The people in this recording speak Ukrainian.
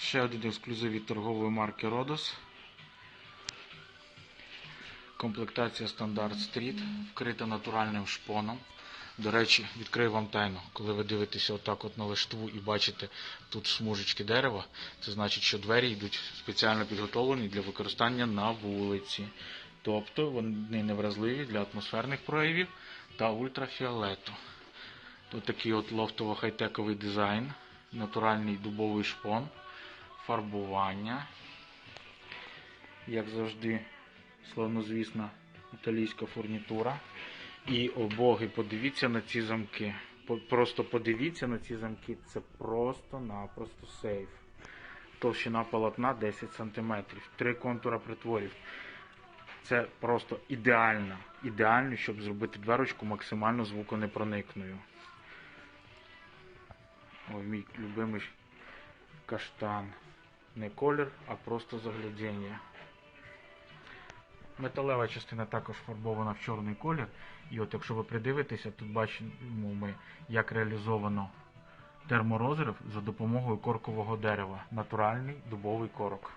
Ще один ексклюзив від торгової марки Rodos. Комплектація стандарт Street, вкрита натуральним шпоном. До речі, відкрию вам тайну. Коли ви дивитеся отак от на лиштву і бачите тут смужечки дерева, це значить, що двері йдуть спеціально підготовлені для використання на вулиці. Тобто вони невразливі для атмосферних проявів та ультрафіолету. Тут такий от лофтово-хай-тековий дизайн, натуральний дубовий шпон, фарбування. Як завжди, славнозвісна італійська фурнітура. І обоги, подивіться на ці замки. Просто подивіться на ці замки. Це просто-напросто сейф. Товщина полотна 10 см. Три контура притворів. Це просто ідеально. Ідеально, щоб зробити дверочку максимально звуконепроникною. Ой, мій любимий каштан. Не колір, а просто заглядіння. Металева частина також фарбована в чорний колір. І от якщо ви придивитеся, тут бачимо ми, як реалізовано терморозрив за допомогою коркового дерева. Натуральний дубовий корок.